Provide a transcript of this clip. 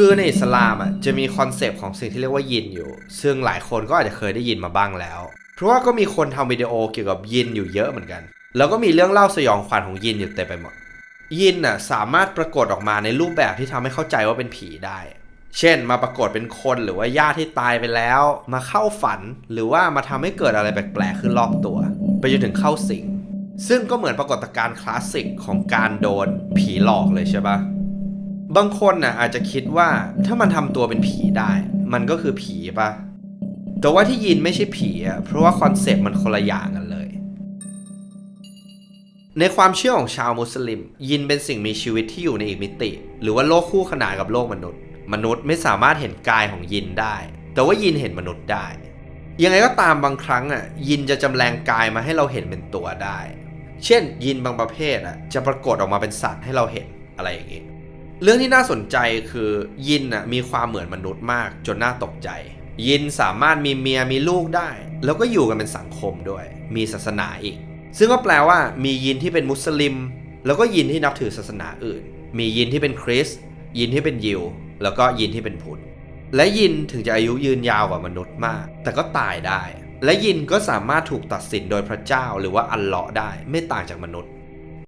คือในอิสลามอะจะมีคอนเซปต์ของสิ่งที่เรียกว่ายินอยู่ ซึ่งหลายคนก็อาจจะเคยได้ยินมาบ้างแล้ว เพราะว่าก็มีคนทำวิดีโอเกี่ยวกับยินอยู่เยอะเหมือนกัน แล้วก็มีเรื่องเล่าสยองขวัญของยินอยู่เต็มไปหมด ยินน่ะสามารถปรากฏออกมาในรูปแบบที่ทำให้เข้าใจว่าเป็นผีได้ เช่น มาปรากฏเป็นคนหรือว่าญาติที่ตายไปแล้ว มาเข้าฝันหรือว่ามาทำให้เกิดอะไรแปลกๆขึ้นรอบตัว ไปจนถึงเข้าสิงซึ่งก็เหมือนปรากฏการณ์คลาสสิกของการโดนผีหลอกเลยใช่ปะ บางคนน่ะอาจจะคิดว่าถ้ามันทำตัวเป็นผีได้ มันก็คือผีปะแต่ว่าที่ยินไม่ใช่ผีอะเพราะว่าคอนเซปต์มันคนละอย่างกันเลย ในความเชื่อของชาวมุสลิม ยินเป็นสิ่งมีชีวิตที่อยู่ในอีกมิติ หรือว่าโลกคู่ขนานกับโลกมนุษย์ มนุษย์ไม่สามารถเห็นกายของยินได้ แต่ว่ายินเห็นมนุษย์ได้ ยังไงก็ตามบางครั้งอะยินจะจำแรงกายมาให้เราเห็นเป็นตัวได้ เช่น ยินบางประเภทอะจะปรากฏออกมาเป็นสัตว์ให้เราเห็นอะไรอย่างนี้ เรื่องที่น่าสนใจคือยินน่ะมีความเหมือนมนุษย์มากจนน่าตกใจ ยินสามารถมีเมียมีลูกได้ แล้วก็อยู่กันเป็นสังคมด้วย มีศาสนาอีก ซึ่งก็แปลว่ามียินที่เป็นมุสลิม แล้วก็ยินที่นับถือศาสนาอื่น มียินที่เป็นคริสต์ยินที่เป็นยิว แล้วก็ยินที่เป็นพุทธและยินถึงจะอายุยืนยาวกว่ามนุษย์มาก แต่ก็ตายได้ และยินก็สามารถถูกตัดสินโดยพระเจ้าหรือว่าอัลเลาะห์ได้ ไม่ต่างจากมนุษย์